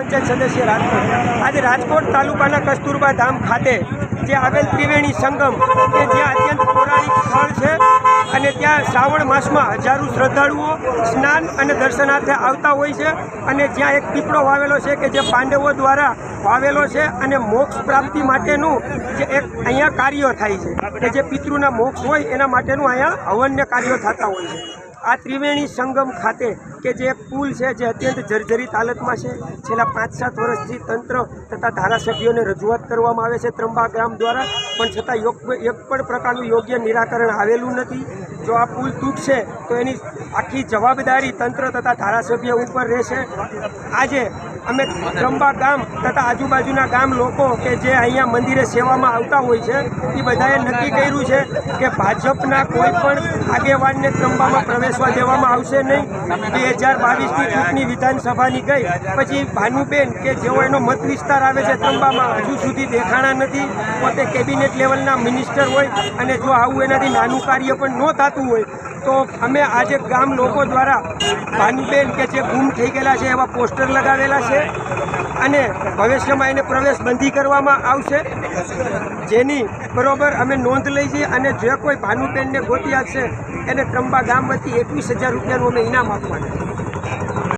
પંચાયત સદસ્ય રાજકોટ. આજે રાજકોટ તાલુકાના કસ્તુરબા ધામ ખાતે જે આવેલ ત્રિવેણી સંગમ કે જ્યાં અત્યંત પૌરાણિક સ્થળ છે અને ત્યાં શ્રાવણ માસમાં હજારો શ્રદ્ધાળુઓ સ્નાન અને દર્શનાર્થે આવતા હોય છે અને જ્યાં એક પીપળો વાવેલો છે કે જે પાંડવો દ્વારા વાવેલો છે અને મોક્ષ પ્રાપ્તિ માટેનું જે એક અહીંયા કાર્યો થાય છે. કે જે પિતૃના મોક્ષ હોય એના માટેનું અહીંયા હવન્ય કાર્યો થતા હોય છે. આ ત્રિવેણી સંગમ ખાતે કે જે પુલ છે જે અત્યંત જર્જરિત હાલતમાં છે. છેલ્લા પાંચ સાત વર્ષથી તંત્ર તથા ધારાસભ્યોને રજૂઆત કરવામાં આવે છે ત્રંબા ગ્રામ દ્વારા. પણ છતાં યોગ એક પણ પ્રકારનું યોગ્ય નિરાકરણ આવેલું નથી. જો આ પુલ તૂટશે, તો એની આખી જવાબદારી તંત્ર તથા ધારાસભ્ય ઉપર રહેશે. આજે અમે ત્રંબા ગામ તથા આજુબાજુના ગામ લોકો કે જે અહીંયા મંદિરે સેવામાં આવતા હોય છે, એ બધાએ નક્કી કર્યું છે કે ભાજપના કોઈ પણ આગેવાનને ત્રંબામાં પ્રવેશવા દેવામાં આવશે નહીં. બે હજાર બાવીસની ચૂંટણી વિધાનસભાની ગઈ. પછી ભાનુબેન કે જેઓ એનો મત વિસ્તાર આવે છે ત્રંબામાં, હજુ સુધી દેખાણા નથી. પોતે કેબિનેટ લેવલના મિનિસ્ટર હોય અને જો આવું એનાથી નાનું કાર્ય પણ ન થતું હોય, તો અમે આજે ગામ લોકો દ્વારા ભાનુબેન કે જે ગુમ થઈ ગયેલા છે એવા પોસ્ટર લગાવેલા છે. અને ભવિષ્યમાં એને પ્રવેશ બંધી કરવામાં આવશે. જેની બરોબર અમે નોંધ લઈ જઈએ અને જે કોઈ ભાનુબેનને ગોતી આપશે, એને ત્રંબા ગામ વતી એકવીસ હજાર રૂપિયાનું અમે ઇનામ આપવાના.